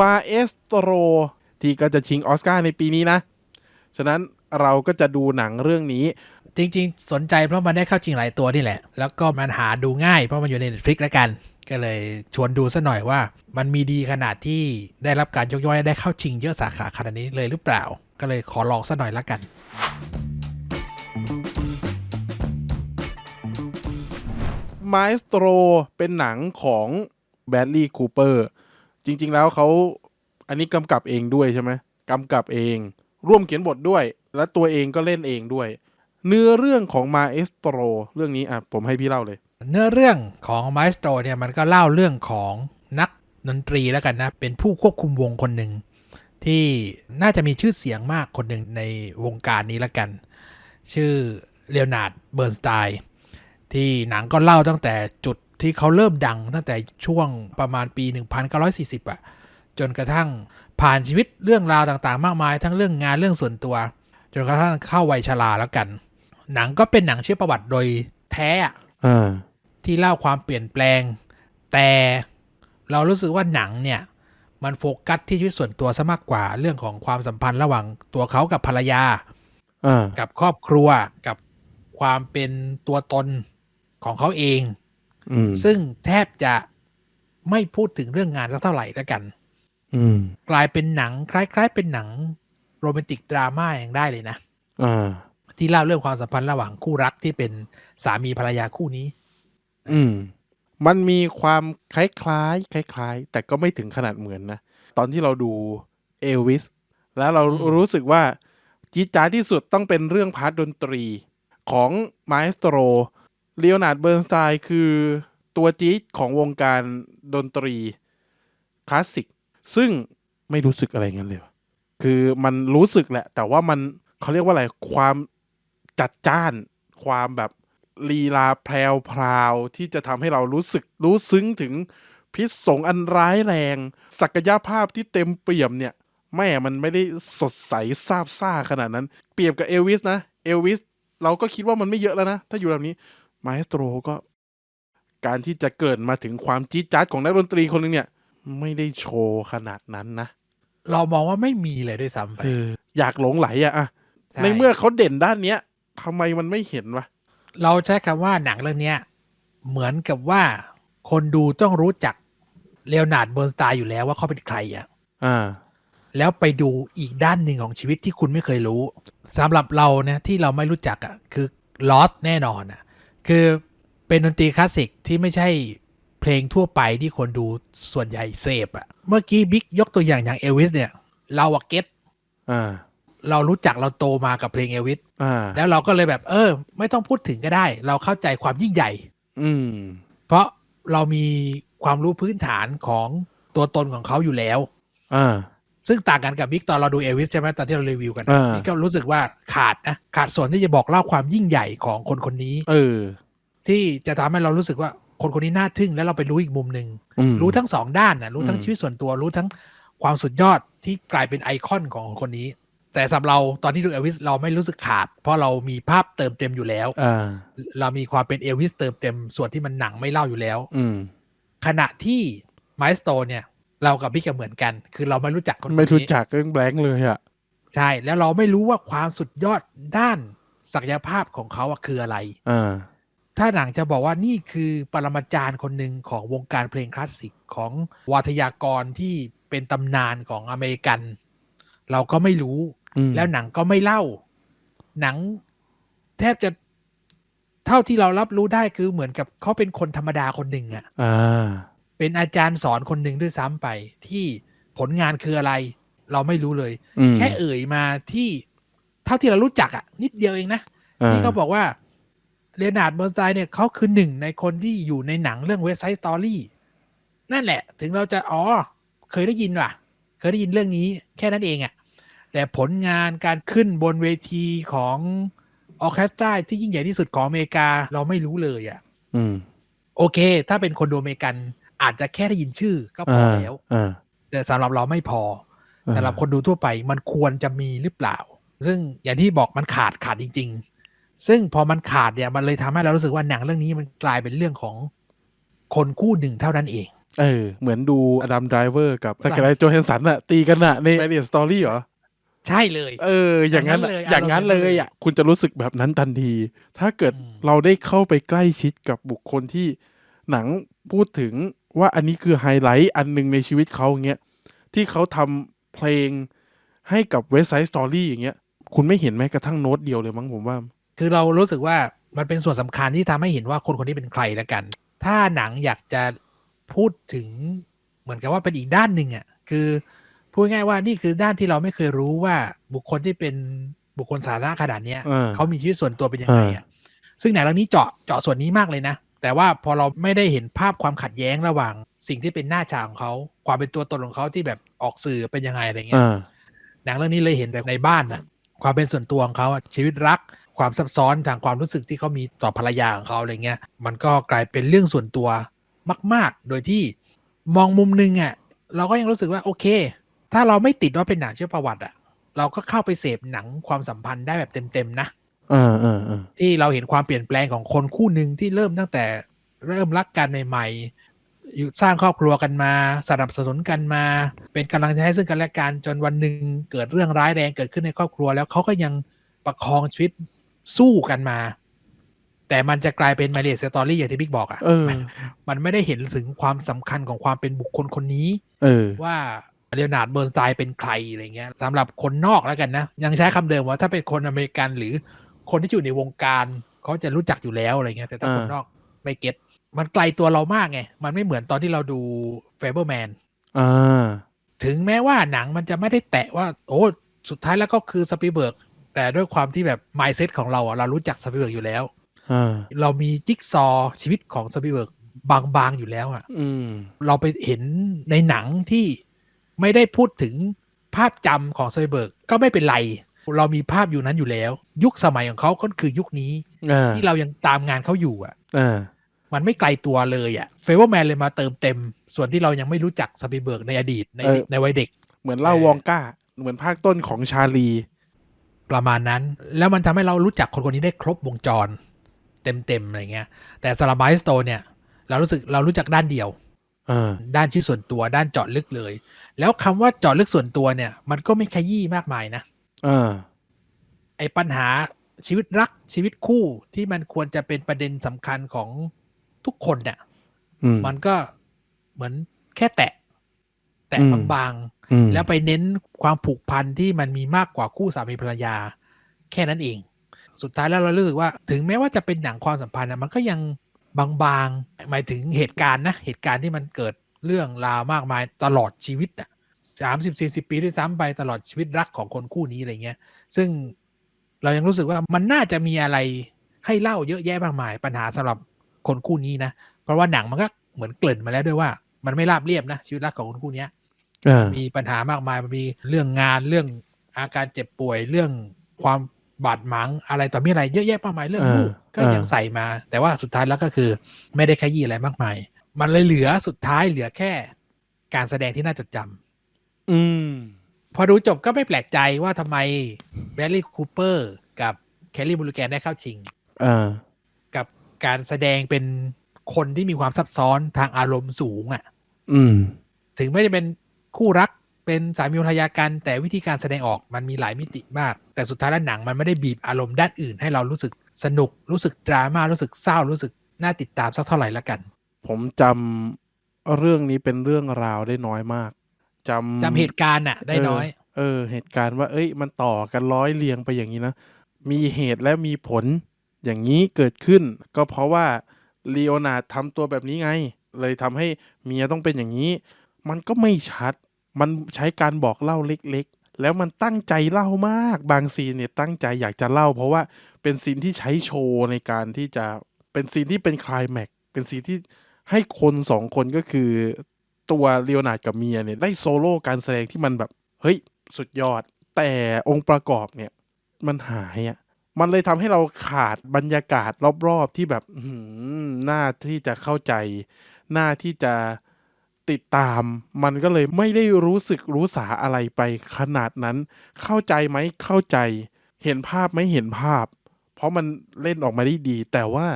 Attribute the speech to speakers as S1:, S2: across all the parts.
S1: มาเอสโตรที่ก็จะชิงออสการ์ในปีนี้นะ ฉะนั้นเราก็จะดูหนังเรื่องนี้
S2: จริง ๆ สนใจเพราะมันได้เข้าจริงหลายตัวนี่แหละ แล้วก็มันหาดูง่ายเพราะมันอยู่ใน Netflix แล้วกัน ก็เลยชวนดูซะหน่อยว่า มันมีดีขนาดที่ได้รับการยกย่อยได้เข้าชิงเยอะสาขาขนาดนี้เลยหรือเปล่า ก็เลยขอลองซะหน่อยละกัน
S1: มา e สโตรเป็นหนังของแบดลีย์คูเปอร์ จริง ๆ แล้วเขาอันนี้กำกับเองด้วยใช่ไหมกำกับเอง ร่วมเขียนบทด้วย และตัวเองก็เล่นเองด้วย เนื้อเรื่องของมาเอสโตรเรื่องนี้อะผมให้พี่เล่าเลย
S2: เนื้อเรื่องของมาเอสโตรเนี่ยมันก็เล่าเรื่องของนักดนตรีแล้วกันนะ เป็นผู้ควบคุมวงคนหนึ่งที่น่าจะมีชื่อเสียงมากคนหนึ่งในวงการนี้แล้วกัน ชื่อเลโอนาร์ดเบิร์นสไตน์ที่หนังก็เล่าตั้งแต่จุด ที่เขาเริ่มดังตั้งแต่ช่วงประมาณปี 1940อะจนกระทั่งผ่านชีวิตเรื่องราวต่างๆ มากมาย ทั้งเรื่องงานเรื่องส่วนตัว จนกระทั่งเข้าวัยชราแล้วกัน หนังก็เป็นหนังชื่อประวัติโดยแท้อะ
S1: อ่า
S2: ที่เล่าความเปลี่ยนแปลง แต่เรารู้สึกว่าหนังเนี่ย มันโฟกัสที่ชีวิตส่วนตัวซะมากกว่าเรื่องของความสัมพันธ์ระหว่างตัวเขากับภรรยา
S1: อ่า
S2: กับครอบครัวกับความเป็นตัวตนของเขาเอง
S1: อืม
S2: ซึ่งแทบจะไม่พูดถึงเรื่องงานสักเท่าไหร่แล้วกัน
S1: อืม
S2: กลายเป็นหนังคล้าย ๆ เป็นหนังโรแมนติกดราม่าอย่างได้เลยนะ
S1: อ่า
S2: ที่เล่าเรื่องความสัมพันธ์ระหว่างคู่รักที่เป็นสามีภรรยาคู่นี้
S1: อืม มันมีความคล้ายๆคล้าย ๆ แต่ก็ไม่ถึงขนาดเหมือนนะ ตอนที่เราดูเอลวิสแล้วเรา
S2: อืม
S1: รู้สึกว่าจี๊ดจ้าดที่สุดต้องเป็นเรื่องพาร์ทดนตรีของมาสโตร เลโอนาร์ดเบิร์นสไตน์คือตัวจี๊ดของวงการดนตรีคลาสสิก ซึ่งไม่รู้สึกอะไรเงั้นเลย คือมันรู้สึกแหละ แต่ว่ามันเขาเรียกว่าอะไร ความจัดจ้าน ความแบบลีลาแพรวพราวที่จะทำให้เรารู้สึกรู้ซึ้งถึงพิษสงอันร้ายแรง ศักยภาพที่เต็มเปี่ยมเนี่ย แม่มันไม่ได้สดใสซาบซ่าขนาดนั้น เปรียบกับเอลวิสนะ เอลวิสเราก็คิดว่ามันไม่เยอะแล้วนะ ถ้าอยู่แบบนี้ มาสโตรก็การที่จะเกิดมาถึงความจี๊ดจ๊าดของนักดนตรีคนหนึงเนี่ย ไม่ได้โชว์ขนาดนั้นนะ
S2: เรามองว่าไม่มีเลยด้วยซ้ำไป
S1: เอออยากหลงไหลอะอะ
S2: ใช่
S1: ในเมื่อเขาเด่นด้านเนี้ยทำไมมันไม่เห็นวะ
S2: เราใช้คำว่าหนังเรื่องเนี้ยเหมือนกับว่าคนดูต้องรู้จักเลโอนาร์ดเบิร์นสไตน์อยู่แล้วว่าเขาเป็นใครอะ
S1: อ่า
S2: แล้วไปดูอีกด้านหนึ่งของชีวิตที่คุณไม่เคยรู้สำหรับเราเนี่ยที่เราไม่รู้จักอะคือลอสแน่นอนอะ คือเป็นดนตรีคลาสสิกที่ไม่ใช่เพลงทั่วไปที่คนดูส่วนใหญ่เสพอะเมื่อกี้บิ๊กยกตัวอย่างอย่างเอลวิสเนี่ย เราอะเก็ต
S1: อ่า
S2: เรารู้จักเราโตมากับเพลงเอลวิส
S1: อ่า
S2: แล้วเราก็เลยแบบ เออ ไม่ต้องพูดถึงก็ได้ เราเข้าใจความยิ่งใหญ่
S1: อืม
S2: เพราะเรามีความรู้พื้นฐานของตัวตนของเขาอยู่แล้ว
S1: อ่า
S2: ซึ่งต่างกันกับบิ๊กตอนเราดูเอลวิสใช่ไหมตอนที่เรารีวิวกัน
S1: อ่า
S2: บิ๊กก็รู้สึกว่าขาดนะขาดส่วนที่จะบอกเล่าความยิ่งใหญ่ของคนคนนี้
S1: เออ
S2: ที่จะทำให้เรารู้สึกว่าคนคนนี้น่าทึ่งแล้วเราไปรู้อีกมุมหนึ่ง
S1: อืม
S2: รู้ทั้งสองด้านนะรู้ทั้ง
S1: อืม
S2: ชีวิตส่วนตัวรู้ทั้งความสุดยอดที่กลายเป็นไอคอนของคนนี้ แต่สำหรับเราตอนที่ดูเอลวิสเราไม่รู้สึกขาด เพราะเรามีภาพเติมเต็มอยู่แล้ว
S1: อ่า
S2: เรามีความเป็นเอลวิสเติมเต็มส่วนที่มันหนังไม่เล่าอยู่แล้ว
S1: อืม
S2: ขณะที่ไมสโตเนี่ย เรากับบิ๊กก็เหมือนกัน คือเราไม่รู้จักคนคนนี้
S1: ไม่รู้จักเรื่องแบงค์เลยอะ
S2: ใช่แล้วเราไม่รู้ว่าความสุดยอดด้านศักยภาพของเขาอะคืออะไร
S1: อ่า
S2: ถ้าหนังจะบอกว่านี่คือปรมาจารย์คนหนึ่งของวงการเพลงคลาสสิกของวาทยากรที่เป็นตำนานของอเมริกัน เราก็ไม่รู้
S1: อืม
S2: แล้วหนังก็ไม่เล่า หนังแทบจะเท่าที่เรารับรู้ได้คือเหมือนกับเขาเป็นคนธรรมดาคนหนึ่งอะ
S1: อ่า
S2: เป็นอาจารย์สอนคนหนึ่งด้วยซ้ำไป ที่ผลงานคืออะไร เราไม่รู้เลย
S1: อืม
S2: แค่เอ่ยมาที่เท่าที่เรารู้จักอะนิดเดียวเองนะ
S1: อ่า
S2: ที่เขาบอกว่าเลโอนาร์ดเบอร์นสไตน์เนี่ยเขาคือหนึ่งในคนที่อยู่ในหนังเรื่องเวสไซ d ์สตอรี่นั่นแหละ ถึงเราจะอ๋อเคยได้ยินว่ะ เคยได้ยินเรื่องนี้ แค่นั้นเองอะแต่ผลงานการขึ้นบนเวทีของออร์เคสตราที่ยิ่งใหญ่ที่สุดของอเมริกาเราไม่รู้เลยอะ
S1: อืม
S2: โอเค ถ้าเป็นคนดูอเมริกัน อาจจะแค่ได้ยินชื่อก็พอ
S1: อ่า
S2: แล้ว
S1: อ่า
S2: แต่สำหรับเราไม่พอ
S1: อ่า
S2: สำหรับคนดูทั่วไปมันควรจะมีหรือเปล่า ซึ่งอย่างที่บอกมันขาดขาดจริง ๆ ซึ่งพอมันขาดเนี่ยมันเลยทำให้เรารู้สึกว่าหนังเรื่องนี้มันกลายเป็นเรื่องของคนคู่หนึ่งเท่านั้นเอง
S1: เออ เหมือนดูอดัมไดรเวอร์กับสกายโจเฮนสันอะตีกันอะในแมรี่สตอรี่เหรอ
S2: ใช่เลย
S1: เออ อย่างนั้นอะ
S2: อ
S1: อย่าง
S2: ย่างนั้น
S1: นั้น
S2: เลย
S1: เลยอะ คุณจะรู้สึกแบบนั้นทันที ถ้าเกิด
S2: อืม
S1: เราได้เข้าไปใกล้ชิดกับบุคคลที่หนังพูดถึง ว่าอันนี้คือไฮไลท์อันหนึ่งในชีวิตเขาอย่างเงี้ยที่เขาทำเพลงให้กับเวสไซ d ์สตอรี่อย่างเงี้ย คุณไม่เห็นแม้กระทั่งโน้ตเดียวเลยมั้งผมว่า
S2: คือเรารู้สึกว่ามันเป็นส่วนสำคัญที่ทำให้เห็นว่าคนคนนี้เป็นใครแล้วกัน ถ้าหนังอยากจะพูดถึงเหมือนกับว่าเป็นอีกด้านหนึ่งอะคือพูดง่ายๆว่านี่คือด้านที่เราไม่เคยรู้ว่าบุคคลที่เป็นบุคคลสาธารณะขนาดเนี้ย
S1: อ่า
S2: เขามีชีวิตส่วนตัวเป็นยังไงอะซึ่งหนังเรื่องนี้เจาะเจาะส่วนนี้มากเลยนะ แต่ว่าพอเราไม่ได้เห็นภาพความขัดแย้งระหว่าง สิ่งที่เป็นหน้าฉากของเขา ความเป็นตัวตนของเขาที่แบบออกสื่อเป็นยังไงอะไรเงี้ย
S1: อ่า
S2: หนังเรื่องนี้เลยเห็นแต่ในบ้านนะความเป็นส่วนตัวของเขาอะชีวิตรักความซับซ้อนทางความรู้สึกที่เขามีต่อภรรยาของเขาอะไรเงี้ย มันก็กลายเป็นเรื่องส่วนตัวมาก ๆ โดยที่มองมุมหนึงอะเราก็ยังรู้สึกว่าโอเค ถ้าเราไม่ติดว่าเป็นหนังเชื่อประวัติอะเราก็เข้าไปเสพหนังความสัมพันธ์ได้แบบเต็ม ๆ นะ
S1: อ่าอ่าอ่า
S2: ที่เราเห็นความเปลี่ยนแปลงของคนคู่หนึ่งที่เริ่มตั้งแต่เริ่มรักกันใหม่ๆอยู่สร้างครอบครัวกันมา สนับสนุนกันมา เป็นกำลังใจให้ซึ่งกันและกันจนวันหนึ่งเกิดเรื่องร้ายแรงเกิดขึ้นในครอบครัว แล้วเขาก็ยังประคองชีวิตสู้กันมา แต่มันจะกลายเป็นมาเรียสตอรี่อย่างที่บิ๊กบอกอะ
S1: เออ
S2: มันไม่ได้เห็นถึงความสำคัญของความเป็นบุคคลคนนี้
S1: เออ
S2: ว่าเลโอนาร์ดเบิร์นสไตน์เป็นใครอะไรเงี้ยสำหรับคนนอกแล้วกันนะ ยังใช้คำเดิมว่าถ้าเป็นคนอเมริกันหรือ คนที่อยู่ในวงการเขาจะรู้จักอยู่แล้วอะไรเงี้ยแต่ถ้า
S1: อ่า
S2: คนนอกไม่เก็ตมันไกลตัวเรามากไง มันไม่เหมือนตอนที่เราดูเฟเบอร์แมน
S1: อ่า
S2: ถึงแม้ว่าหนังมันจะไม่ได้แตะว่า โอ้สุดท้ายแล้วก็คือสปีเบิร์กแต่ด้วยความที่แบบมายเซตของเราอะเรารู้จักสปีเบิร์กอยู่แล้ว
S1: อ่า
S2: เรามีจิ๊กซอว์ชีวิตของสปีเบิร์กบางๆอยู่แล้วอะ
S1: อืม
S2: เราไปเห็นในหนังที่ไม่ได้พูดถึงภาพจำของสไปเบิร์กก็ไม่เป็นไร เรามีภาพอยู่นั้นอยู่แล้ว ยุคสมัยของเขาก็คือยุคนี้
S1: อ่า
S2: ที่เรายังตามงานเขาอยู่อะ
S1: อ่า
S2: มันไม่ไกลตัวเลยอะเฟเวอร์แมนเลยมาเติมเต็ม ส่วนที่เรายังไม่รู้จักสไปเบิร์กในอดีตในในวัยเด็ก
S1: เหมือนเล่าวองก้า เหมือนภาคต้นของชาลี
S2: ประมาณนั้น แล้วมันทำให้เรารู้จักคนคนนี้ได้ครบวงจร เต็มๆอะไรเงี้ย แต่สำหรับไบสโตเนี่ย เรารู้สึกเรารู้จักด้านเดียว
S1: อ่า
S2: ด้านชีวิตส่วนตัวด้านเจาะลึกเลย แล้วคำว่าเจาะลึกส่วนตัวเนี่ย มันก็ไม่ขยี้มากมายนะ
S1: อ่า
S2: ไอ้ปัญหาชีวิตรักชีวิตคู่ที่มันควรจะเป็นประเด็นสำคัญของทุกคนเนี่ย
S1: อืม
S2: มันก็เหมือนแค่แตะ แตะ
S1: อืม
S2: บาง
S1: อืม
S2: ๆแล้วไปเน้นความผูกพันที่มันมีมากกว่าคู่สามีภรรยา แค่นั้นเอง สุดท้ายแล้วเรารู้สึกว่า ถึงแม้ว่าจะเป็นหนังความสัมพันธ์นะมันก็ยังบางๆ หมายถึงเหตุการณ์นะ เหตุการณ์ที่มันเกิดเรื่องราวมากมายตลอดชีวิตอะ สามสิบสี่สิบปีด้วยซ้ำไปตลอดชีวิตรักของคนคู่นี้อะไรเงี้ย ซึ่งเรายังรู้สึกว่ามันน่าจะมีอะไรให้เล่าเยอะแยะมากมาย ปัญหาสำหรับคนคู่นี้นะ เพราะว่าหนังมันก็เหมือนเกริ่นมาแล้วด้วยว่า มันไม่ราบเรียบนะชีวิตรักของคนคู่เนี้ย
S1: อ่า
S2: มีปัญหามากมายมันมีเรื่องงานเรื่องอาการเจ็บป่วยเรื่องความบาดหมางอะไรต่อมีอะไรเยอะแยะมากมายเรื่องลูกก็ยังใส่มา แต่ว่าสุดท้ายแล้วก็คือ ไม่ได้ขยี้อะไรมากมาย มันเลยเหลือสุดท้ายเหลือแค่ การแสดงที่น่าจดจำ
S1: อืม
S2: พอดูจบก็ไม่แปลกใจว่าทำไมแบรลี่คูเปอร์กับแคลรี่บูลูแกนได้เข้าชิง
S1: อ่า
S2: กับการแสดงเป็นคนที่มีความซับซ้อนทางอารมณ์สูงอะ่ะ
S1: อืม
S2: ถึงไม่จะเป็นคู่รักเป็นสามีภรรยากัน แต่วิธีการแสดงออกมันมีหลายมิติมาก แต่สุดท้ายแล้วหนังมันไม่ได้บีบอารมณ์ด้านอื่น ให้เรารู้สึกสนุกรู้สึกดราม่ารู้สึกเศร้ารู้สึกน่าติดตามสักเท่าไหร่ละกัน
S1: ผมจำเรื่องนี้เป็นเรื่องราวได้น้อยมาก จำ
S2: จำเหตุการณ์น่ะได้น้อย
S1: เออ เหตุการณ์ว่า เอ้ย มันต่อกันร้อยเรียงไปอย่างนี้นะ มีเหตุและมีผลอย่างนี้เกิดขึ้น ก็เพราะว่าลีโอนาร์ดทำตัวแบบนี้ไง เลยทำให้เมียต้องเป็นอย่างนี้ มันก็ไม่ชัด มันใช้การบอกเล่าเล็กๆ แล้วมันตั้งใจเล่ามาก บางซีนเนี่ยตั้งใจอยากจะเล่า เพราะว่าเป็นซีนที่ใช้โชว์ในการที่จะเป็นซีนที่เป็นคลายแม็กซ์เป็นซีนที่ให้คนสองคนก็คือ ตัวเลโอนาร์ดกับเมียเนี่ยได้โซโล่การแสดงที่มันแบบ เฮ้ย สุดยอด แต่องค์ประกอบเนี่ย มันหายอะ่ะมันเลยทำให้เราขาดบรรยากาศรอบๆที่แบบหน่าที่จะเข้าใจ หน้าที่จะติดตาม มันก็เลยไม่ได้รู้สึกรู้สาอะไรไปขนาดนั้น เข้าใจไหมเข้าใจ เห็นภาพไหมเห็นภาพ เพราะมันเล่นออกมาได้ดี แต่ว่า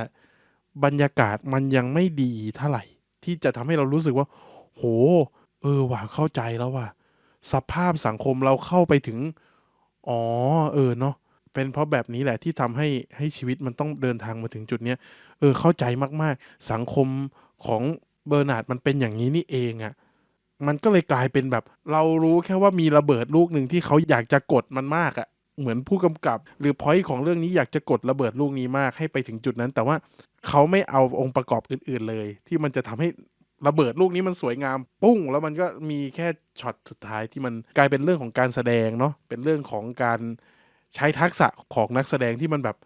S1: บรรยากาศมันยังไม่ดีเท่าไหร่ ที่จะทำให้เรารู้สึกว่า โห เออว่ะเข้าใจแล้วว่ะสภาพสังคมเราเข้าไปถึง อ๋อ เออเนาะเป็นเพราะแบบนี้แหละที่ทำให้ให้ชีวิตมันต้องเดินทางมาถึงจุดเนี้ยเออเข้าใจมากๆ สังคมของเบอร์นาร์ดมันเป็นอย่างนี้นี่เองอะ่ะมันก็เลยกลายเป็นแบบ เรารู้แค่ว่ามีระเบิดลูกหนึ่งที่เขาอยากจะกดมันมากอะ่ะเหมือนผู้กำกับ หรือพอยต์ของเรื่องนี้อยากจะกดระเบิดลูกนี้มากให้ไปถึงจุดนั้น แต่ว่าเขาไม่เอาองค์ประกอบอื่น ๆเลย ที่มันจะทำให้ ระเบิดลูกนี้มันสวยงามปุ้ง แล้วมันก็มีแค่ช็อตสุดท้ายที่มันกลายเป็นเรื่องของการแสดงเนาะเป็นเรื่องของการใช้ทักษะของนักแสดงที่มันแบบ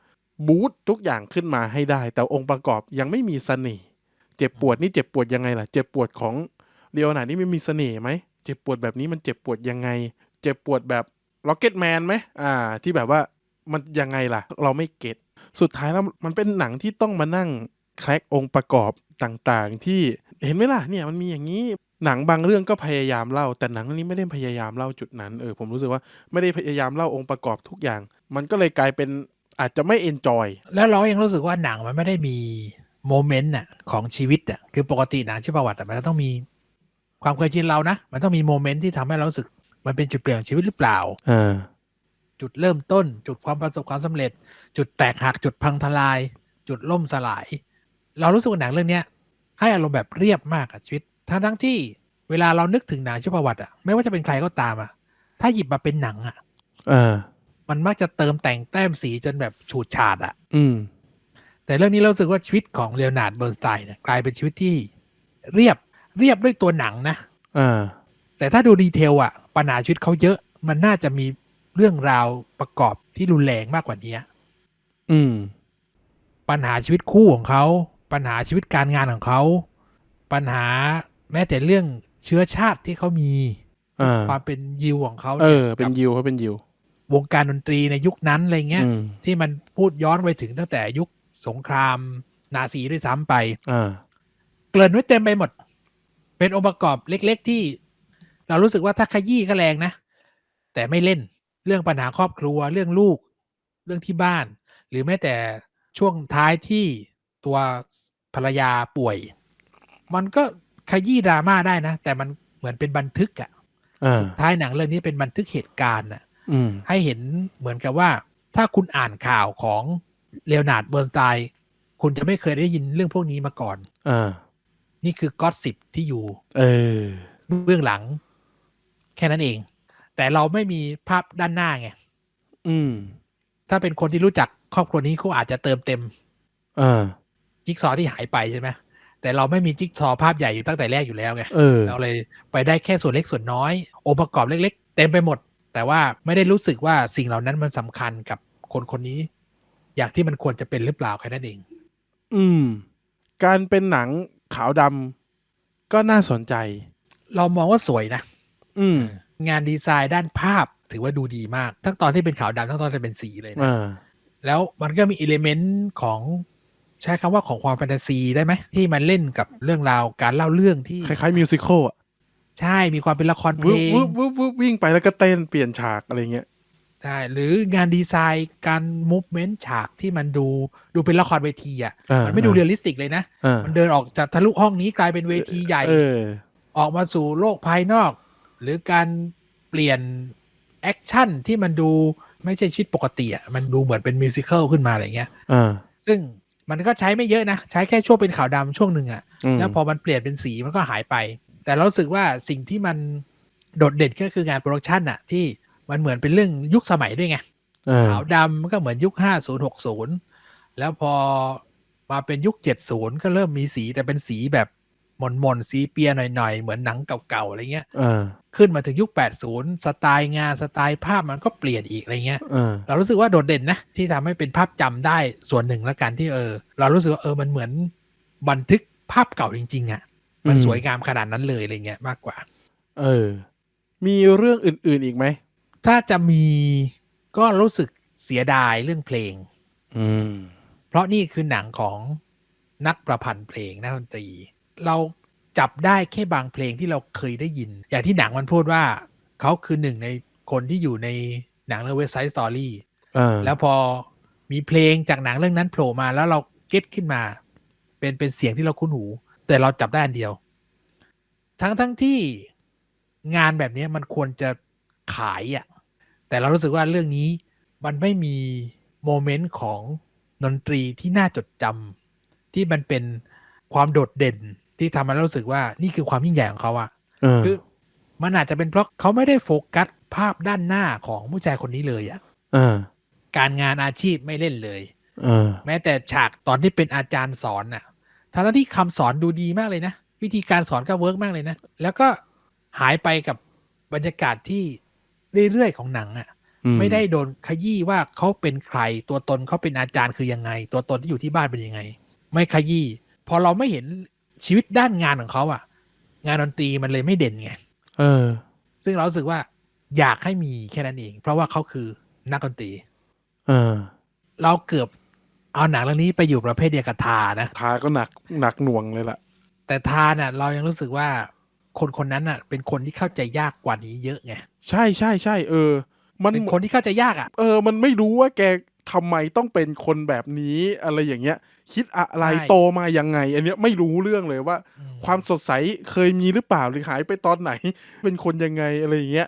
S1: บูตทุกอย่างขึ้นมาให้ได้ แต่องค์ประกอบยังไม่มีเสน่ห์เจ็บปวดนี่เจ็บปวดยังไงล่ะ เจ็บปวดของเดียวหนานี่ไม่มีเสน่ห์ไหมเจ็บปวดแบบนี้มันเจ็บปวดยังไง เจ็บปวดแบบล็อกเก็ตแมนไหมอ่า ที่แบบว่ามันยังไงล่ะ เราไม่เก็ตสุดท้ายแล้วมันเป็นหนังที่ต้องมานั่งแคร็กองค์ประกอบ ต่างๆ ที่เห็นไหมล่ะเนี่ยมันมีอย่างนี้หนังบางเรื่องก็พยายามเล่า แต่หนังนี้ไม่ได้พยายามเล่าจุดนั้นเออผมรู้สึกว่าไม่ได้พยายามเล่าองค์ประกอบทุกอย่าง มันก็เลยกลายเป็นอาจจะไม่เอนจอย
S2: แล้วเรายังรู้สึกว่าหนังมันไม่ได้มีโมเมนต์น่ะของชีวิตอะคือปกติหนังชีวประวัติมันจะต้องมีความเคยชินเรานะ มันต้องมีโมเมนต์ที่ทำให้เราสึก มันเป็นจุดเปลี่ยนของชีวิตหรือเปล่า
S1: อ่า
S2: จุดเริ่มต้น จุดความประสบความสำเร็จ จุดแตกหักจุดพังทลาย จุดล่มสลาย เรารู้สึกว่าหนังเรื่องเนี้ย ให้อารมณ์แบบเรียบมากอะชีวิตทั้งทั้งที่เวลาเรานึกถึงหนังชีวประวัติอะไม่ว่าจะเป็นใครก็ตามอะถ้าหยิบมาเป็นหนังอะ
S1: อ่า
S2: มันมักจะเติมแต่งแต้มสีจนแบบฉูดฉาดอะ
S1: อืม
S2: แต่เรื่องนี้เรารู้สึกว่าชีวิตของเลโอนาร์ดเบิร์นสไตน์เนี่ยกลายเป็นชีวิตที่เรียบเรียบด้วยตัวหนังนะ
S1: อ่า
S2: แต่ถ้าดูดีเทลอะปัญหาชีวิตเขาเยอะ มันน่าจะมีเรื่องราวประกอบที่รุนแรงมากกว่านี้
S1: อืม
S2: ปัญหาชีวิตคู่ของเขา ปัญหาชีวิตการงานของเขา ปัญหาแม้แต่เรื่องเชื้อชาติที่เขามี
S1: อ่า
S2: ความเป็นยิวของเขา
S1: เอ
S2: นี่ย
S1: อเป็น
S2: กับ
S1: ยิวเขาเป็นยิว
S2: วงการดนตรีในยุคนั้นอะไรเงี้ย
S1: อืม
S2: ที่มันพูดย้อนไปถึงตั้งแต่ยุคสงครามนาซีด้วยซ้ำไป
S1: อ่า
S2: เกริ่นไว้เต็มไปหมด เป็นองค์ประกอบเล็ก ๆ ที่ เรารู้สึกว่าถ้าขยี้ก็แรงนะ แต่ไม่เล่นเรื่องปัญหาครอบครัวเรื่องลูก เรื่องที่บ้าน หรือแม้แต่ช่วงท้ายที่ ตัวภรรยาป่วย มันก็ขยี้ดราม่าได้นะ แต่มันเหมือนเป็นบันทึกอะ
S1: อ่า
S2: ท้ายหนังเรื่องนี้เป็นบันทึกเหตุการณ์อะ
S1: อืม
S2: ให้เห็นเหมือนกับว่า ถ้าคุณอ่านข่าวของเลโอนาร์ดเบิร์นสไตน์คุณจะไม่เคยได้ยินเรื่องพวกนี้มาก่อน
S1: อ่า
S2: นี่คือก็อตสิบที่อยู่
S1: เออ
S2: เบื้องหลัง แค่นั้นเอง แต่เราไม่มีภาพด้านหน้าไง
S1: อืม
S2: ถ้าเป็นคนที่รู้จักครอบครัวนี้เขาอาจจะเติมเต็ม
S1: อ่า
S2: จิ๊กซอว์ที่หายไปใช่ไหมแต่เราไม่มีจิ๊กซอว์ภาพใหญ่อยู่ตั้งแต่แรกอยู่แล้วไง
S1: เออ
S2: เราเลยไปได้แค่ส่วนเล็กส่วนน้อยองค์ประกอบเล็ก ๆ เต็มไปหมด แต่ว่าไม่ได้รู้สึกว่าสิ่งเหล่านั้นมันสำคัญกับคนคนนี้ อย่างที่มันควรจะเป็นหรือเปล่าแค่นั้นเอง
S1: อืม การเป็นหนังขาวดำก็น่าสนใจ
S2: เรามองว่าสวยนะ
S1: อืม
S2: งานดีไซน์ด้านภาพถือว่าดูดีมาก ทั้งตอนที่เป็นขาวดำทั้งตอนที่เป็นสีเลยนะ
S1: อ่า
S2: แล้วมันก็มีอิเลเมนต์ของ ใช้คำว่าของความแฟนตาซีได้ไหมที่มันเล่นกับเรื่องราวการเล่าเรื่องที่
S1: คล้ายๆมิวสิควลอะ
S2: ใช่มีความเป็นละครเพ
S1: วึ
S2: ล
S1: บ
S2: ง
S1: วึบวึบวึบวิ่งไปแล้วก็เต้นเปลี่ยนฉากอะไรเงี้ย
S2: ใช่หรืองานดีไซน์การมูฟเมนต์ฉากที่มันดูดูเป็นละครเวทีอะ
S1: อ่า
S2: มันไม่ดูเรียลลิสติกเลยนะ
S1: อ่า
S2: มันเดินออกจากทะลุห้องนี้กลายเป็นเวทีใหญ่
S1: เออ
S2: ออกมาสู่โลกภายนอก หรือการเปลี่ยนแอคชั่นที่มันดูไม่ใช่ชีวิตปกติอะมันดูเหมือนเป็นมิวสิควลขึ้นมาอะไรเงี้ย
S1: อ่า
S2: ซึ่ง มันก็ใช้ไม่เยอะนะ ใช้แค่ช่วงเป็นขาวดำช่วงหนึ่งอะ
S1: ม
S2: แล้วพอมันเปลี่ยนเป็นสีมันก็หายไป แต่เรารู้สึกว่าสิ่งที่มันโดดเด่นก็คืองานโปรดักชันอะที่มันเหมือนเป็นเรื่องยุคสมัยด้วยไง
S1: อ่า
S2: ขาวดำมันก็เหมือนยุค50 60แล้วพอมาเป็นยุค70ก็เริ่มมีสีแต่เป็นสีแบบ หม่นๆสีเปียหน่อยๆ เหมือนหนังเก่าๆอะไรเงี้ย
S1: อ่า
S2: ขึ้นมาถึงยุค 80 สไตล์งานสไตล์ภาพมันก็เปลี่ยนอีกอะไรเงี้ย
S1: อ่า
S2: เรารู้สึกว่าโดดเด่นนะ ที่ทำให้เป็นภาพจำได้ส่วนหนึ่งแล้วกันที่เออ เรารู้สึกว่าเออมันเหมือนบันทึกภาพเก่าจริง ๆอะ่ะมันสวยงามขนาดนั้นเลยอะไรเงี้ยมากกว่า
S1: เออ มีเรื่องอื่นๆอีกไหม
S2: ถ้าจะมีก็รู้สึกเสียดายเรื่องเพลง
S1: อืม
S2: เพราะนี่คือหนังของนักประพันธ์เพลงนักดนตรี เราจับได้แค่บางเพลงที่เราเคยได้ยิน อย่างที่หนังมันพูดว่าเขาคือหนึ่งในคนที่อยู่ในหนังเรื่องเวสไซส์สตอรี่
S1: อ่า
S2: แล้วพอมีเพลงจากหนังเรื่องนั้นโผล่มาแล้วเราเก็ตขึ้นมา เป็นเป็นเสียงที่เราคุ้นหู แต่เราจับได้อันเดียว ทั้งทั้งที่งานแบบนี้มันควรจะขายอะ่ะ แต่เรารู้สึกว่าเรื่องนี้มันไม่มีโมเมนต์ของดนตรีที่น่าจดจำที่มันเป็นความโดดเด่น ที่ทำให้เรารู้สึกว่านี่คือความยิ่งใหญ่ของเขาอะ
S1: เออ
S2: คือมันอาจจะเป็นเพราะเขาไม่ได้โฟกัสภาพด้านหน้าของผู้ชายคนนี้เลยอะ
S1: เออ
S2: การงานอาชีพไม่เล่นเลย
S1: เออ
S2: แม้แต่ฉากตอนที่เป็นอาจารย์สอนน่ะทั้งที่คำสอนดูดีมากเลยนะ วิธีการสอนก็เวิร์กมากเลยนะ แล้วก็หายไปกับบรรยากาศที่เรื่อยๆของหนังอะ
S1: อืม
S2: ไม่ได้โดนขยี้ว่าเขาเป็นใคร ตัวตนเขาเป็นอาจารย์คือยังไง ตัวตนที่อยู่ที่บ้านเป็นยังไง ไม่ขยี้พอเราไม่เห็น ชีวิตด้านงานของเขาอะ งานดนตรีมันเลยไม่เด่นไง
S1: เออ
S2: ซึ่งเรารู้สึกว่าอยากให้มีแค่นั้นเอง เพราะว่าเขาคือนักดนตรี
S1: เออ
S2: เราเกือบเอาหนังเรื่องนี้ไปอยู่ประเภทเดียวกับทานะ
S1: ทาก็หนักหนักหน่วงเลยล่ะ
S2: แต่ทาน่ะ เรายังรู้สึกว่าคนคนนั้นน่ะ เป็นคนที่เข้าใจยากกว่านี้เยอะไง
S1: ใช่ใช่ใช่เออ มัน
S2: เป็นคนที่เข้าใจยากอะ
S1: เออ มันไม่รู้ว่าแกทำไมต้องเป็นคนแบบนี้อะไรอย่างเงี้ย คิดอะไร
S2: ใช่
S1: โตมายังไง อันเนี้ยไม่รู้เรื่องเลยว่า
S2: อืม
S1: ความสดใสเคยมีหรือเปล่าหรือหายไปตอนไหน เป็นคนยังไงอะไรอย่างเงี้ย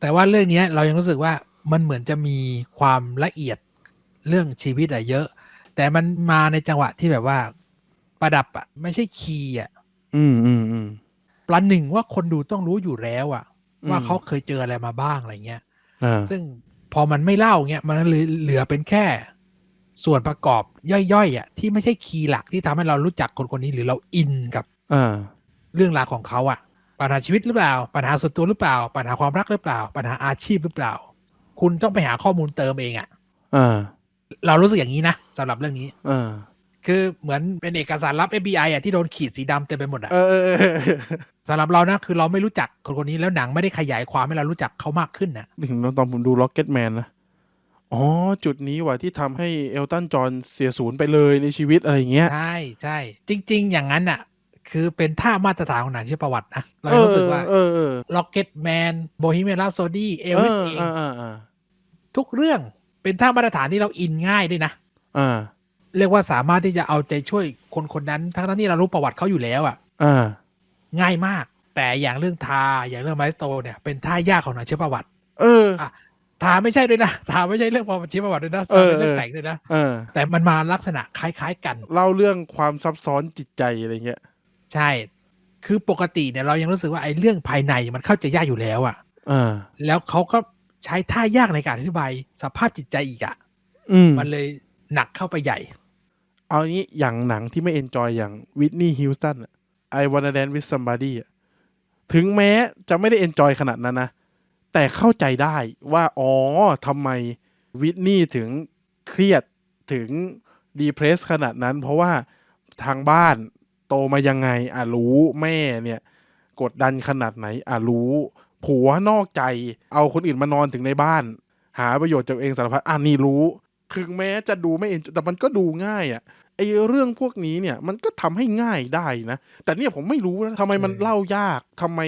S2: แต่ว่าเรื่องเนี้ยเรายังรู้สึกว่ามันเหมือนจะมีความละเอียดเรื่องชีวิตอะเยอะ แต่มันมาในจังหวะที่แบบว่าประดับอะไม่ใช่คีย์อะ
S1: อืมอืมอืม
S2: ประหนึ่งว่าคนดูต้องรู้อยู่แล้วอะ
S1: อืม
S2: ว่าเขาเคยเจออะไรมาบ้างอะไรเงี้ย
S1: อ่า
S2: ซึ่งพอมันไม่เล่าเงี้ยมันเหลือเหลือเป็นแค่ ส่วนประกอบย่อยๆอะที่ไม่ใช่คีย์หลักที่ทำให้เรารู้จักคนคนนี้หรือเราอินกับ
S1: อ่า
S2: เรื่องราวของเขาอะ ปัญหาชีวิตหรือเปล่า ปัญหาส่วนตัวหรือเปล่า ปัญหาความรักหรือเปล่า ปัญหาอาชีพหรือเปล่า คุณต้องไปหาข้อมูลเติมเองอะ
S1: อ่า
S2: เรารู้สึกอย่างนี้นะสำหรับเรื่องนี้
S1: อ่า
S2: คือเหมือนเป็นเอกสารลับ FBI อะที่โดนขีดสีดำเต็มไปหมดอะ
S1: เออเออเออเออ
S2: สำหรับเรานะคือเราไม่รู้จักคนคนนี้แล้วหนังไม่ได้ขยายความให้เรารู้จักเขามากขึ้นนะ
S1: ถึงตอนผมดู Rocket Man นะ อ๋อ จุดนี้ว่ะที่ทำให้เอลตันจอห์นเสียศูนย์ไปเลยในชีวิตอะไรอย่างเงี้ย
S2: ใช่ใช่จริง ๆ อย่างนั้นอะ คือเป็นท่ามาตรฐานของหนังชื่อประวัตินะ เรา
S1: เออ
S2: รู้สึกว่า
S1: เออเออ
S2: Rocket Man Bohemian Rhapsody เอล
S1: เอ
S2: วิส
S1: อ
S2: เอง
S1: อ่าอ่าอ่า
S2: ทุกเรื่องเป็นท่ามาตรฐานที่เราอินง่ายด้วยนะ
S1: อ่า
S2: เรียกว่าสามารถที่จะเอาใจช่วยคนคนนั้น ทั้งๆที่เรารู้ประวัติเขาอยู่แล้วอะ
S1: อ่า
S2: ง่ายมาก แต่อย่างเรื่องทาอย่างเรื่องไมสโตเนี่ยเป็นท่ายากของหนังเชื่อประวัติ
S1: เออ
S2: ทาไม่ใช่ด้วยนะทาไม่ใช่เรื่องประวัติชีวประวัติด้วยนะ
S1: เอ
S2: ทา
S1: อ
S2: เป็นเรื่อง
S1: เออ
S2: แต่งด้วยนะ
S1: เออ
S2: แต่มันมาลักษณะคล้าย ๆ กัน
S1: เล่าเรื่องความซับซ้อนจิตใจอะไรเงี้ย
S2: ใช่ คือปกติเนี่ยเรายังรู้สึกว่าไอ้เรื่องภายในมันเข้าใจยากอยู่แล้วอะ
S1: อ่า
S2: แล้วเขาก็ใช้ท่ายากในการอธิบายสภาพจิตใจอีกอะ
S1: อืม
S2: มันเลยหนักเข้าไปใหญ่
S1: เอางี้อย่างหนังที่ไม่เอนจอยอย่างวิทนีย์ฮิวสตัน I Wanna Dance with Somebody อะถึงแม้จะไม่ได้เอนจอยขนาดนั้นนะ แต่เข้าใจได้ว่า อ๋อทำไมวิทนี่ถึงเครียดถึงดีเพรสขนาดนั้น เพราะว่าทางบ้านโตมายังไง อะรู้แม่เนี่ย กดดันขนาดไหน อะรู้ ผัวนอกใจ เอาคนอื่นมานอนถึงในบ้าน หาประโยชน์จากเองสารพัดอะนี่รู้ ถึงแม้จะดูไม่เอนแต่มันก็ดูง่ายอะไอเรื่องพวกนี้เนี่ยมันก็ทำให้ง่ายได้นะ แต่เนี่ยผมไม่รู้นะทำไมมัน
S2: เออ
S1: เล่ายากทำไม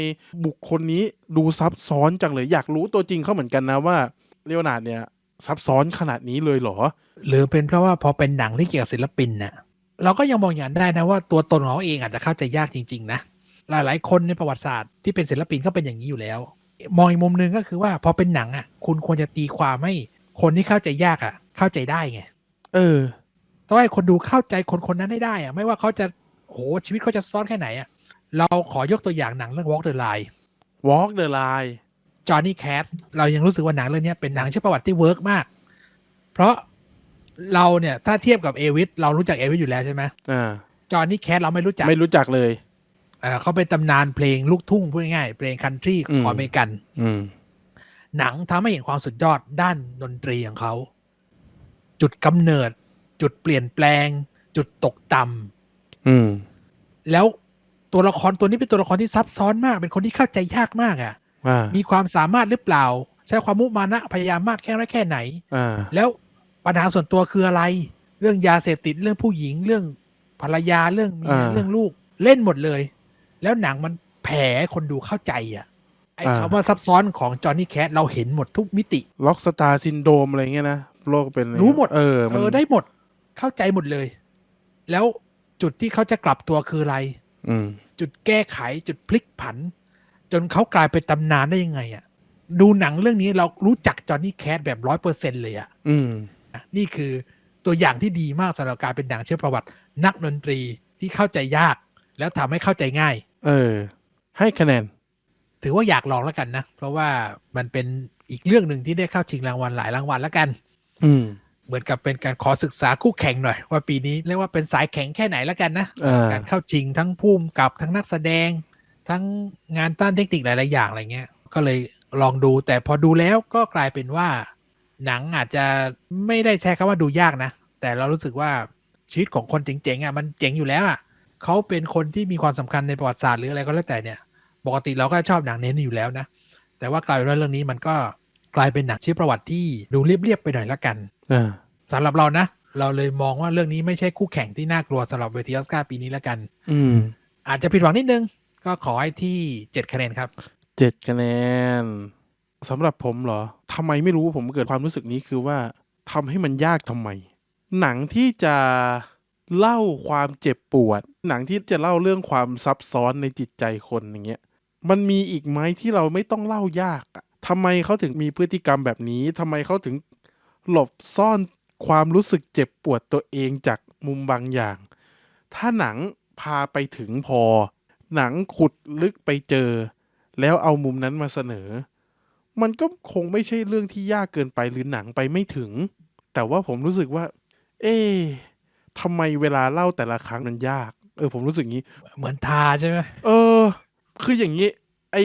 S1: บุคคลนี้ดูซับซ้อนจังเลยอยากรู้ตัวจริงเขาเหมือนกันนะว่าเลโอนาร์ดเนี่ยซับซ้อนขนาดนี้เลยเหรอ
S2: หรือเป็นเพราะว่าพอเป็นหนังที่เกี่ยวกับศิลปินน่ะเราก็ยังมองอย่างนั้นได้นะว่าตัวตนของเขาเองอาจจะเข้าใจยากจริง ๆ นะ หลายๆ คนในประวัติศาสตร์ที่เป็นศิลปินก็เป็นอย่างนี้อยู่แล้ว มองอีกมุมหนึงก็คือว่าพอเป็นหนังอะคุณควรจะตีความให้คนที่เข้าใจยากอะ เข้าใจได้ไง
S1: เออ
S2: ต้องให้คนดูเข้าใจคนคนนั้นให้ได้อะไม่ว่าเขาจะโหชีวิตเขาจะซ้อนแค่ไหนอะเราขอยกตัวอย่างหนังเรื่อง Walk the Line
S1: Walk the Line
S2: จอห์นนี่แคสเรายังรู้สึกว่าหนังเรื่องเนี้ยเป็นหนังชื่อประวัติที่เวิร์กมาก เพราะเราเนี่ยถ้าเทียบกับเอวิสเรารู้จักเอวิสอยู่แล้วใช่ไหม
S1: อ่า
S2: จอห์นนี่แคสเราไม่รู้จัก
S1: ไม่รู้จักเลย
S2: เอ่อเขาเป็นตำนานเพลงลูกทุ่งพูดง่ายๆเพลงคันทรี
S1: อืม
S2: ของอเมริกัน
S1: อืม
S2: หนังทำให้เห็นความสุดยอดด้านดนตรีของเขา จุดกำเนิด จุดเปลี่ยนแปลง จุดตกต่ำ
S1: อืม
S2: แล้วตัวละครตัวนี้เป็นตัวละครที่ซับซ้อนมาก เป็นคนที่เข้าใจยากมากอะ่ะ
S1: อ่า
S2: มีความสามารถหรือเปล่า ใช้ความมุมานะพยายามมากแค่ไหนแค่ไหน
S1: อ่า
S2: แล้วปัญหาส่วนตัวคืออะไร เรื่องยาเสพติดเรื่องผู้หญิงเรื่องภรรยาเรื่องเมีย
S1: อ่า
S2: เรื่องลูกเล่นหมดเลย แล้วหนังมันแผลให้คนดูเข้าใจอะไอ้
S1: อ่า
S2: คำว่าซับซ้อนของจอห์นนี่แคทเราเห็นหมดทุกมิติ
S1: ล็อกสตาร์ซินโดมอะไรเงี้ยนะ โลกเป็นอะไรู้
S2: หมด
S1: เออ
S2: เออได้หมดเข้าใจหมดเลย แล้วจุดที่เขาจะกลับตัวคืออะไร
S1: อืม
S2: จุดแก้ไขจุดพลิกผัน จนเขากลายเป็นตำนานได้ยังไงอะดูหนังเรื่องนี้เรารู้จักจอห์นนี่แคทแบบร้อยเปอร์เซ็นเลยอะ
S1: อืม
S2: นะนี่คือตัวอย่างที่ดีมากสำหรับการเป็นหนังเชื่อประวัติ นักดนตรีที่เข้าใจยาก แล้วทำให้เข้าใจง่าย
S1: เออ ให้คะแนน
S2: ถือว่าอยากลองแล้วกันนะ เพราะว่ามันเป็นอีกเรื่องหนึ่งที่ได้เข้าชิงรางวัลหลายรางวัลแล้วกัน
S1: อืม
S2: เหมือนกับเป็นการขอศึกษาคู่แข่งหน่อย ว่าปีนี้เรียกว่าเป็นสายแข็งแค่ไหนแล้วกันนะสำหรับ
S1: อ่า
S2: การเข้าชิงทั้งภูมิกับทั้งนักแสดง ทั้งงานต้านเทคนิคหลายๆอย่างอะไรเงี้ย ก็เลยลองดูแต่พอดูแล้วก็กลายเป็นว่า หนังอาจจะไม่ได้ใช้คำว่าดูยากนะ แต่เรารู้สึกว่าชีวิตของคนเจ๋งๆอะมันเจ๋งอยู่แล้วอะเขาเป็นคนที่มีความสำคัญในประวัติศาสตร์หรืออะไรก็แล้วแต่เนี่ย ปกติเราก็ชอบหนังเน้นอยู่แล้วนะแต่ว่ากลายเป็นว่าเรื่องนี้มันก็ กลายเป็นหนังชีวประวัติที่ดูเรียบๆไปหน่อยละกัน
S1: อ่า
S2: สำหรับเรานะ เราเลยมองว่าเรื่องนี้ไม่ใช่คู่แข่งที่น่ากลัวสำหรับเวทีออสการ์ปีนี้ละกัน
S1: อืม
S2: อาจจะผิดหวังนิดนึง ก็ขอให้ที่7คะแนนครับ
S1: เจ็ดคะแนนสำหรับผมเหรอทำไมไม่รู้ผมเกิดความรู้สึกนี้คือว่าทำให้มันยากทำไม หนังที่จะเล่าความเจ็บปวด หนังที่จะเล่าเรื่องความซับซ้อนในจิตใจคนอย่างเงี้ยมันมีอีกไหมที่เราไม่ต้องเล่ายากอะ ทำไมเขาถึงมีพฤติกรรมแบบนี้ทำไมเขาถึงหลบซ่อนความรู้สึกเจ็บปวดตัวเองจากมุมบางอย่าง ถ้าหนังพาไปถึงพอ หนังขุดลึกไปเจอ แล้วเอามุมนั้นมาเสนอ มันก็คงไม่ใช่เรื่องที่ยากเกินไปหรือหนังไปไม่ถึง แต่ว่าผมรู้สึกว่า เอ๊ะทำไมเวลาเล่าแต่ละครั้งมันยาก เออ ผมรู้สึกงี้
S2: เหมือนทาใช่ไหม
S1: เออ คืออย่างนี้ ไอ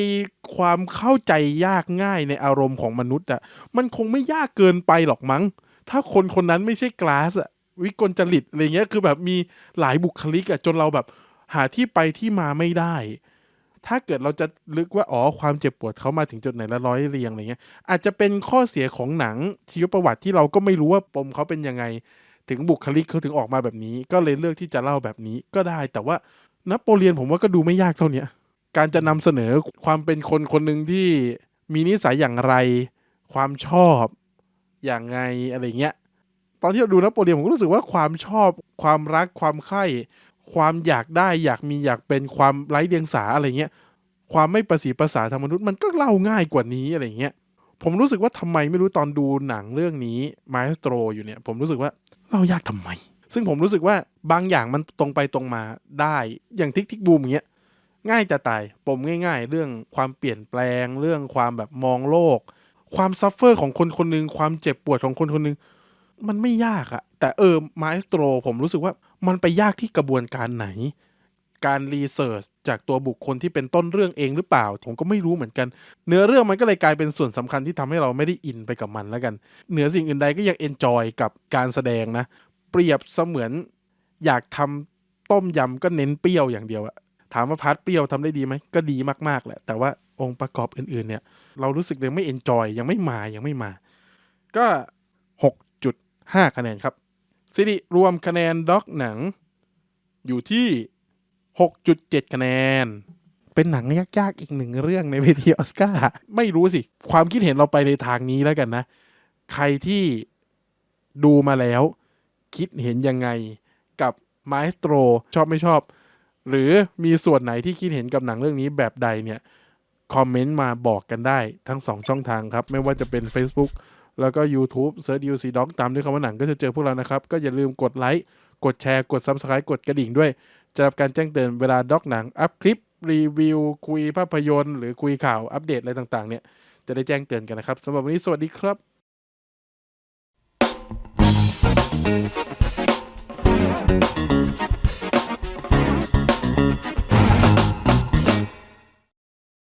S1: ความเข้าใจยากง่ายในอารมณ์ของมนุษย์อะมันคงไม่ยากเกินไปหรอกมั้ง ถ้าคนคนนั้นไม่ใช่กลาสอะวิกลจริตอะไรเงี้ยคือแบบมีหลายบุคลิกอะจนเราแบบหาที่ไปที่มาไม่ได้ ถ้าเกิดเราจะลึกว่าอ๋อความเจ็บปวดเขามาถึงจุดไหนและร้อยเรียงอะไรเงี้ย อาจจะเป็นข้อเสียของหนังชีวประวัติที่เราก็ไม่รู้ว่าปมเขาเป็นยังไง ถึงบุคลิกเขาถึงออกมาแบบนี้ ก็เลยเลือกที่จะเล่าแบบนี้ก็ได้ แต่ว่านโปเลียนผมว่าก็ดูไม่ยากเท่าเนี้ย การจะนำเสนอความเป็นคนคนหนึ่งที่มีนิสัยอย่างไร ความชอบอย่างไงอะไรเงี้ย ตอนที่เราดูนโปเลียนผมก็รู้สึกว่าความชอบ ความรักความใคร่ความอยากได้อยากมีอยากเป็นความไร้เดียงสาอะไรเงี้ย ความไม่ประสีภาษาทางมนุษย์มันก็เล่าง่ายกว่านี้อะไรเงี้ย ผมรู้สึกว่าทำไมไม่รู้ตอนดูหนังเรื่องนี้มาสโตรอยู่เนี่ย ผมรู้สึกว่าเล่ายากทำไม ซึ่งผมรู้สึกว่าบางอย่างมันตรงไปตรงมาได้ อย่างทิกทิกบูมอย่างเงี้ย ง่ายจะตาย ปมง่าย ๆ เรื่องความเปลี่ยนแปลง เรื่องความแบบมองโลก ความซัฟเฟอร์ของคนคนหนึ่งความเจ็บปวดของคนคนหนึ่งมันไม่ยากอะแต่เออมาสโตรผมรู้สึกว่ามันไปยากที่กระบวนการไหน การรีเสิร์ชจากตัวบุคคลที่เป็นต้นเรื่องเองหรือเปล่า ผมก็ไม่รู้เหมือนกัน เนื้อเรื่องมันก็เลยกลายเป็นส่วนสำคัญที่ทำให้เราไม่ได้อินไปกับมันแล้วกัน เหนือสิ่งอื่นใดก็ยังเอนจอยกับการแสดงนะ เปรียบเสมือนอยากทำต้มยำก็เน้นเปรี้ยวอย่างเดียวอะ ถามว่าพาร์ทเปรี้ยวทำได้ดีไหมก็ดีมากๆแหละ แต่ว่าองค์ประกอบอื่นๆเนี่ย เรารู้สึกยังไม่เอนจอยยังไม่มายังไม่มา ก็ 6.5 คะแนนครับสิริรวมคะแนนด็อกหนัง อยู่ที่ 6.7 คะแนน เป็นหนังยากๆ อีกหนึ่งเรื่องในเวทีออสการ์ไม่รู้สิ ความคิดเห็นเราไปในทางนี้แล้วกันนะ ใครที่ดูมาแล้ว คิดเห็นยังไงกับมาสโตรชอบไม่ชอบ หรือมีส่วนไหนที่คิดเห็นกับหนังเรื่องนี้แบบใดเนี่ยคอมเมนต์มาบอกกันได้ทั้ง 2 ช่องทางครับ ไม่ว่าจะเป็น Facebook แล้วก็ YouTube เซิร์ช UC Doc ตามด้วยคำว่าหนังก็จะเจอพวกเรานะครับ ก็อย่าลืมกดไลค์กดแชร์กด Subscribe กดกระดิ่งด้วย จะรับการแจ้งเตือนเวลาด็อกหนัง อัพคลิป รีวิว คุยภาพยนตร์ หรือคุยข่าวอัปเดตอะไรต่างๆ เนี่ย จะได้แจ้งเตือนกันนะครับสำหรับวันนี้สวัสดีครับ